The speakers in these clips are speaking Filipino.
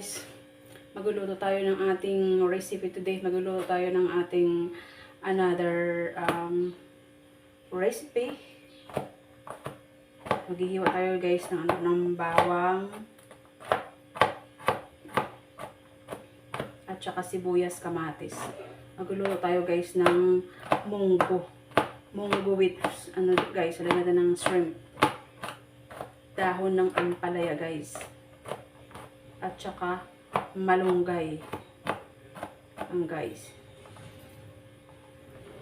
guys, magluluto tayo ng ating recipe today. Magluluto tayo ng ating another um, recipe. Maghihiwa tayo guys ng, ano, ng bawang at saka sibuyas kamatis. Magluluto tayo guys ng munggo. Munggo with ano guys, lagyan natin ng shrimp. Dahon ng ampalaya guys at saka malunggay. Ang guys.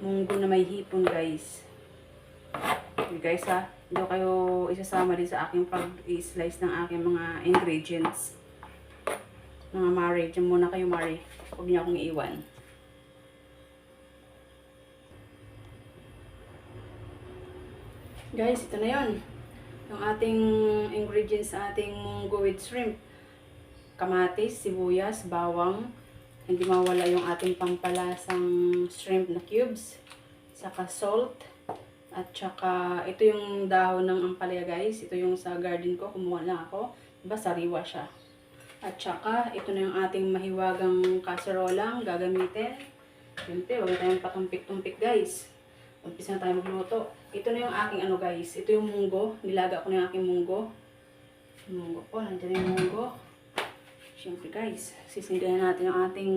Munggo na may hipon guys. Okay guys ha? Hindi kayo isasama din sa aking pag-slice ng aking mga ingredients. Mga mare dyan muna kayo mare huwag niyo akong iiwan. Guys ito na yon yung ating ingredients sa ating munggo with shrimp kamatis, sibuyas, bawang. Hindi mawala yung ating pampalasang shrimp na cubes. Saka salt. At saka, ito yung dahon ng ampalaya guys. Ito yung sa garden ko. Kumuha lang ako. Diba, sariwa siya. At saka, ito na yung ating mahiwagang kaserolang gagamitin. Siyempre, huwag tayong patumpik-tumpik guys. Umpisa na tayo magluto. Ito na yung aking ano guys. Ito yung munggo. Nilaga ko na yung aking munggo. Munggo po. Nandiyan yung munggo. Siyempre guys, sisindihan natin ang ating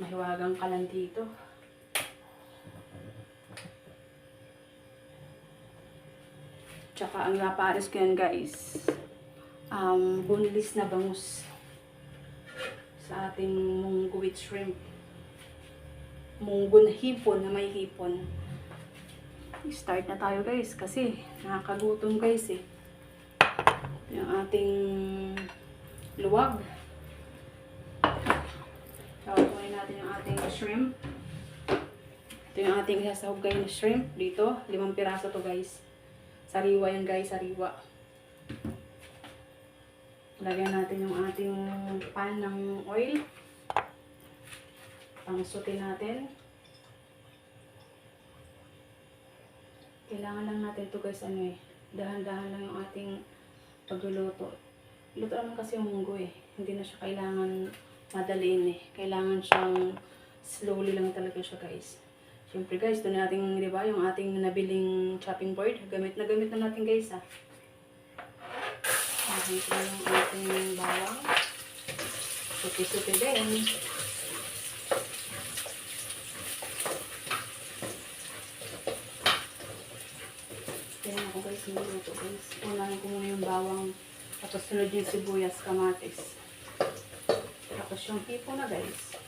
mahiwagang kalan dito. Tsaka ang lapares ko yan guys, um, boneless na bangus sa ating munggo with shrimp. Munggo na hipon na may hipon. Start na tayo guys kasi nakakagutom guys eh. Yung ating luwag. Sasahugayin natin yung ating shrimp. Ito yung ating sasahugay na shrimp dito. Limang piraso to guys. Sariwa yan guys, sariwa. Lagyan natin yung ating pan ng oil. Pangsuti natin. Kailangan lang natin to guys, ano eh. Dahan-dahan lang yung ating pagluluto. Luto naman kasi yung munggo eh. Hindi na siya kailangan madaliin eh. Kailangan siyang slowly lang talaga siya guys. Siyempre guys, ito na ating, di ba, yung ating nabiling chopping board. Gamit na gamit na natin guys ah. Gamit na yung ating bawang. Suti-suti din. Kaya ako guys, niluto guys. Unahin ko muna yung bawang tapos sunod yung sibuyas, kamatis. Tapos yung hipon na guys.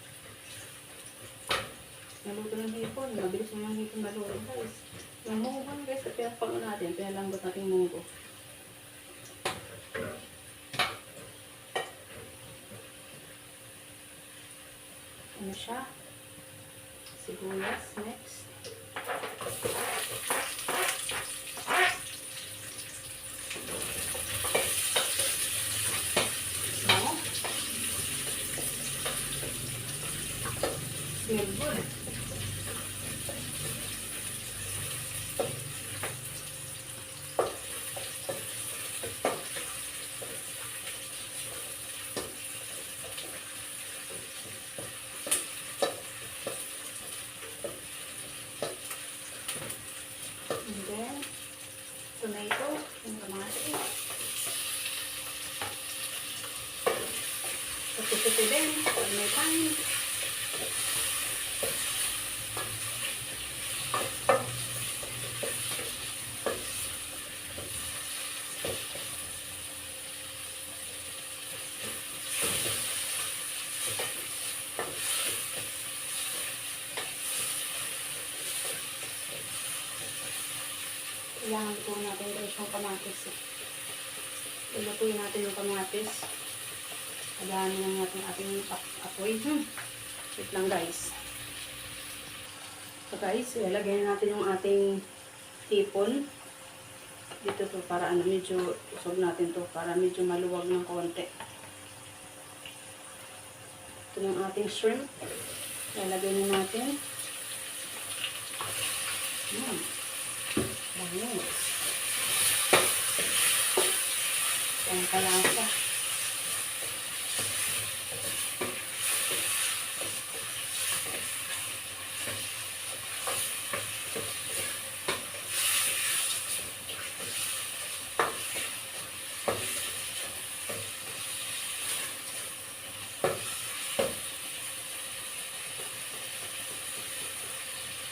Naluto ng hipon. Mabilis mo yung hipon maluto guys. Yung munggo guys, pinapalo natin. Pinalambot natin munggo. Ano siya? Sibuyas next. Good. And then, tomato, yung kamatis. Pati-pati din, pag may time. Kailangan po natin guys yung kamatis. eh. Ilutuin natin yung kamatis. Agahan lang natin ating ap- apoy. Hmm. Wait lang guys. So guys, ilalagay natin yung ating hipon. Dito to para ano, medyo usog natin to para medyo maluwag ng konti. Ito yung ating shrimp. Ilalagay na natin. Hmm. Malunis. Ang kalasa.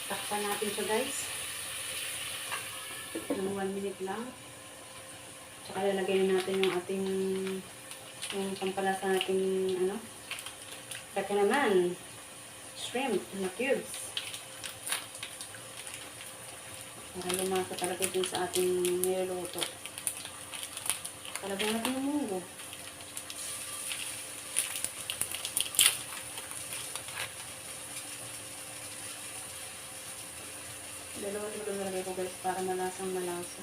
Takpan natin siya guys. Ng 1 minute lang. Tsaka lalagay natin yung ating yung pampalasa nating ano. Kaya naman, shrimp na cubes. Para lumasa talaga din sa ating niluluto. Talagyan natin yung munggo. Dalawa ito nilagay ko guys para malasang malasa.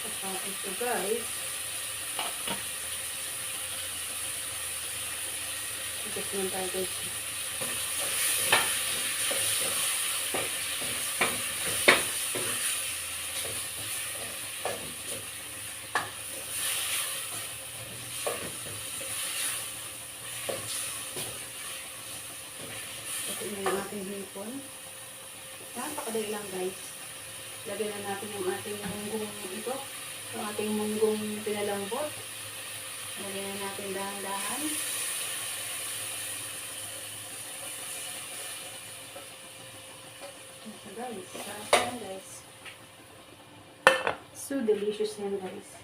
Saka ito guys. Ikot naman tayo guys. Ito na yung hipon. Napakadali lang guys. Lagyan na natin yung ating munggong ito. Yung ating munggong pinalambot. Lagyan na natin dahan-dahan. Guys. Sarap guys. So delicious yan guys.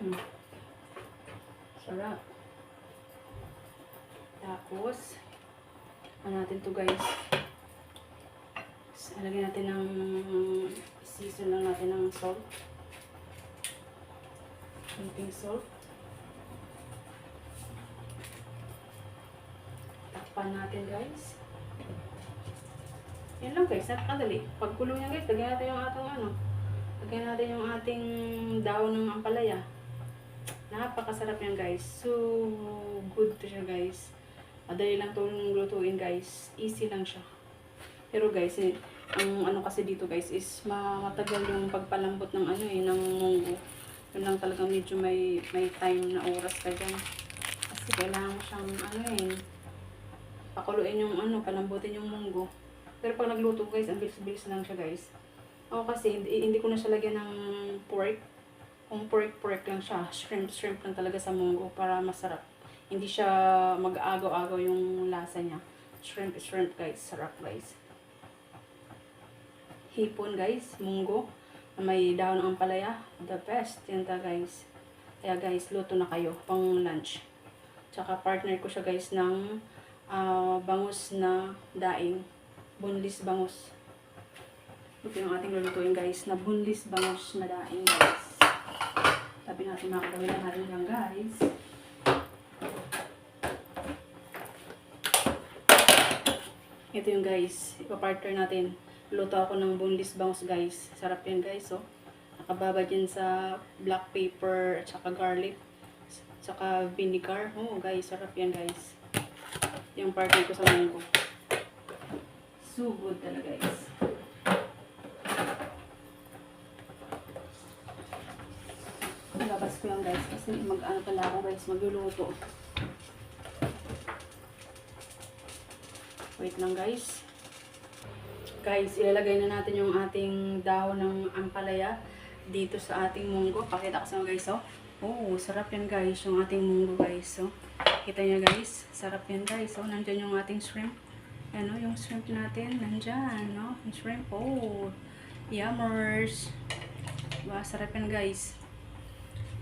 Mm. Sarap. Tapos, ano natin to guys. S- Lagyan natin ng season lang natin ng salt. Kunting salt. Takpan natin guys. Yan lang guys, napakadali. Pagkulo niya guys, lagyan natin yung atong ano. Lagyan natin yung ating daon ng ampalaya. Napakasarap yan guys. So good to siya guys. Madali lang itong lutuin guys. Easy lang siya. Pero guys, eh, ang ano kasi dito guys is ma- matagal yung pagpalambot ng ano eh, ng munggo. Yun lang talagang medyo may, may time na oras ka dyan. Kasi kailangan mo siyang ano eh, pakuluin yung ano, palambutin yung munggo. Pero pag nagluto guys, ang bilis-bilis lang siya guys. Ako kasi, hindi, hindi ko na siya lagyan ng pork. Kung pork-pork lang siya, shrimp-shrimp lang talaga sa munggo para masarap. Hindi siya mag-agaw-agaw yung lasa niya. Shrimp-shrimp guys, sarap guys. Hipon guys, munggo. May daon ng ampalaya. The best. Yan ta guys. Kaya guys, luto na kayo pang lunch. Tsaka partner ko siya guys ng ah, bangus na daing. Bunlis bangus. Ito yung ating lulutuin guys na bunlis bangus na daing guys. Sabi natin mga kadawin na natin yan guys. Ito yung guys, ipapartner natin. Luto ako ng bunlis bangus guys. Sarap yan guys oh. Nakababa dyan sa black pepper at saka garlic. Saka vinegar. Oh guys, sarap yan guys. Yung partner ko sa munggo. So good talaga guys. Labas ko lang guys kasi mag-ano pala ako guys, magluluto. Wait lang guys. Guys, ilalagay na natin yung ating dahon ng ampalaya dito sa ating munggo. Pakita ko sa mga guys, oh. Oh, sarap yan guys, yung ating munggo guys, oh. Kita niya guys, sarap yan guys, oh. Nandyan yung ating shrimp. Ano, yung shrimp natin, nandyan, no? Yung shrimp, oh. Yummers. Diba, sarap yan guys.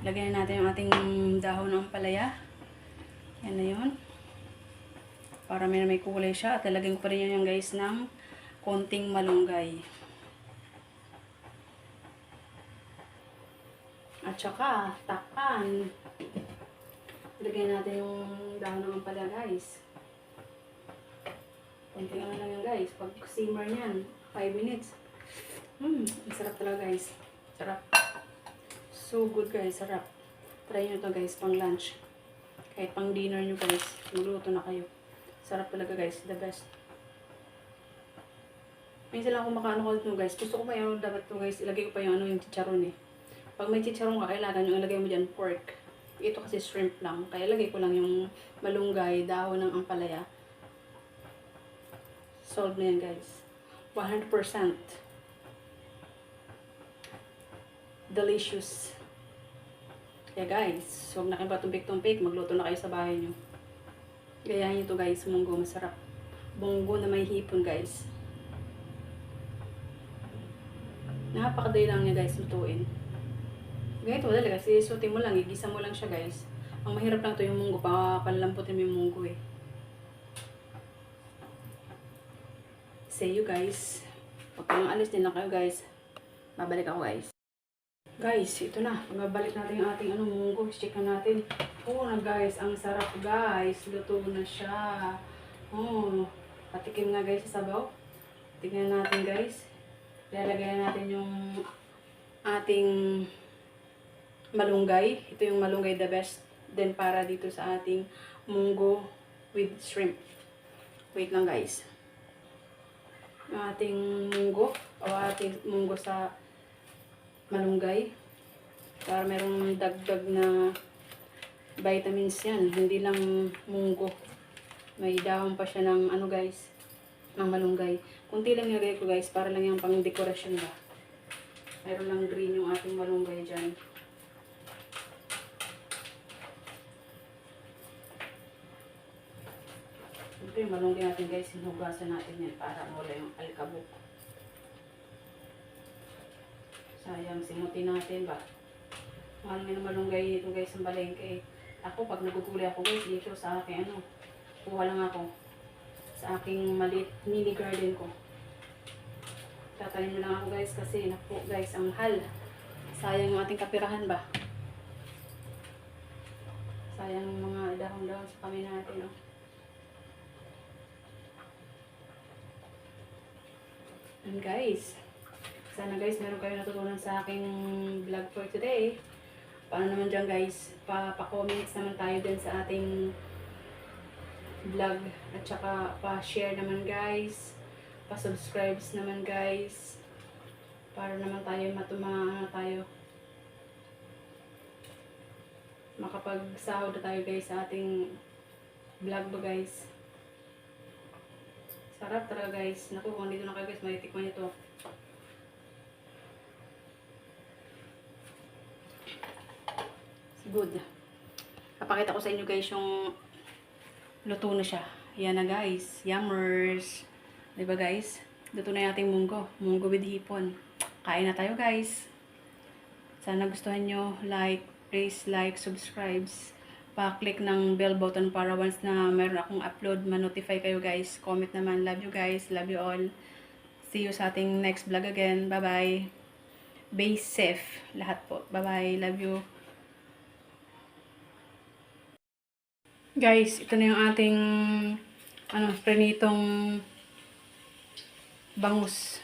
Lagyan na natin yung ating dahon ng ampalaya. Yan na yun. Para may may kulay siya. At lalagyan ko pa rin yan guys ng konting malunggay. At saka, takpan. Lagyan natin yung dahon ng ampalaya guys. Konting ano lang yan guys. Pag simmer niyan, 5 minutes. Hmm, sarap talaga guys. Sarap. So good guys, sarap. Try nyo to guys, pang lunch. Kahit pang dinner nyo guys, magluto na kayo. Sarap talaga guys, the best. Minsan lang ako makaano ko ito guys. Gusto ko pa yung dapat to guys, ilagay ko pa yung ano yung chicharon eh. Pag may chicharon ka, kailangan yung ilagay mo dyan pork. Ito kasi shrimp lang. Kaya lagay ko lang yung malunggay, dahon ng ampalaya. Solve na yan guys. 100%. Delicious. Kaya guys, huwag na kayo patumpik-tumpik. Magluto na kayo sa bahay nyo. Gayahin nyo to guys, munggo masarap. Bunggo na may hipon guys. Napakadali lang niya guys lutuin. Ganito madali kasi sutin mo lang, igisa mo lang siya guys. Ang mahirap lang to yung munggo, pa panlamputin mo yung munggo eh. See you guys. Pag alis din lang kayo guys. Babalik ako guys. Guys, ito na. Babalik natin yung ating ano, munggo. Check na natin. Oo na guys, ang sarap guys. Luto na siya. Oh, patikim nga guys sa sabaw. Tingnan natin guys. Lalagyan natin yung ating malunggay. Ito yung malunggay the best. Then para dito sa ating munggo with shrimp. Wait lang guys. Yung ating munggo o ating munggo sa malunggay. Para merong dagdag na vitamins yan. Hindi lang munggo. May dahon pa siya ng ano guys, ng malunggay. Kunti lang nilagay ko guys, para lang yung pang dekorasyon ba. Meron lang green yung ating malunggay dyan. Yung malunggay natin guys, hinugasan natin yan para wala yung alikabok. Sayang, simuti natin ba. Mahal nga ng malunggay dito guys ang balengke. Ako, pag nagugulay ako guys, dito sa akin ano, kuha lang ako sa aking maliit mini garden ko. Tatanim lang ako guys kasi naku guys, ang mahal. Sayang yung ating kapirahan ba? Sayang yung mga dahon-dahon sa kami natin. Oh. And guys, sana guys meron kayo natutunan sa aking vlog for today. Paano naman dyan guys, pa- pa-comments naman tayo din sa ating vlog at saka pa-share naman guys. Pa-subscribes naman guys. Para naman tayo matuma ano tayo. Makapagsahod na tayo guys sa ating vlog ba guys? Sarap talaga guys. Naku kung dito na kayo guys matitikman nyo to. Good. Papakita ko sa inyo guys yung luto na siya. Yan na guys. Yummers. Diba guys? Luto na yung ating munggo. Munggo with hipon. Kain na tayo guys. Sana gustuhan nyo. Like, please like, subscribes. Pa-click ng bell button para once na meron akong upload, ma-notify kayo guys. Comment naman. Love you guys. Love you all. See you sa ating next vlog again. Bye-bye. Be safe. Lahat po. Bye-bye. Love you. Guys, ito na yung ating ano, prenitong bangus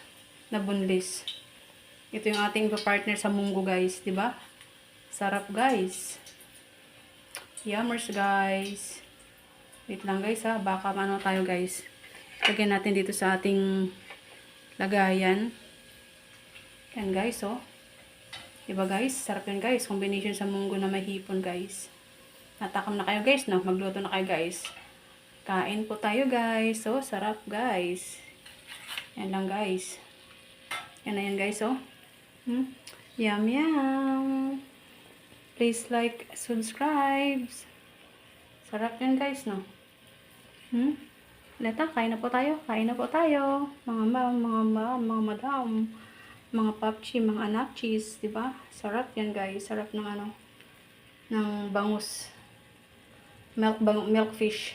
na bunlis. Ito yung ating partner sa munggo, guys, 'di ba? Sarap, guys. Yummers, guys. Wait lang, guys, ha. Baka ano tayo, guys. Lagyan natin dito sa ating lagayan. Yan, guys, oh. 'Di ba, guys? Sarap yan, guys. Combination sa munggo na mahipon, guys. Natakam na kayo guys, no? Magluto na kayo guys. Kain po tayo guys. So, sarap guys. Yan lang guys. Yan na yan guys, oh. Hmm? Yum, yum. Please like, subscribe. Sarap yan guys, no? Hmm? Leta, kain na po tayo. Kain na po tayo. Mga ma, mga ma, mga madam, mga papchi, mga anakchis, di ba? Sarap yan guys. Sarap ng ano, ng bangus milk milk fish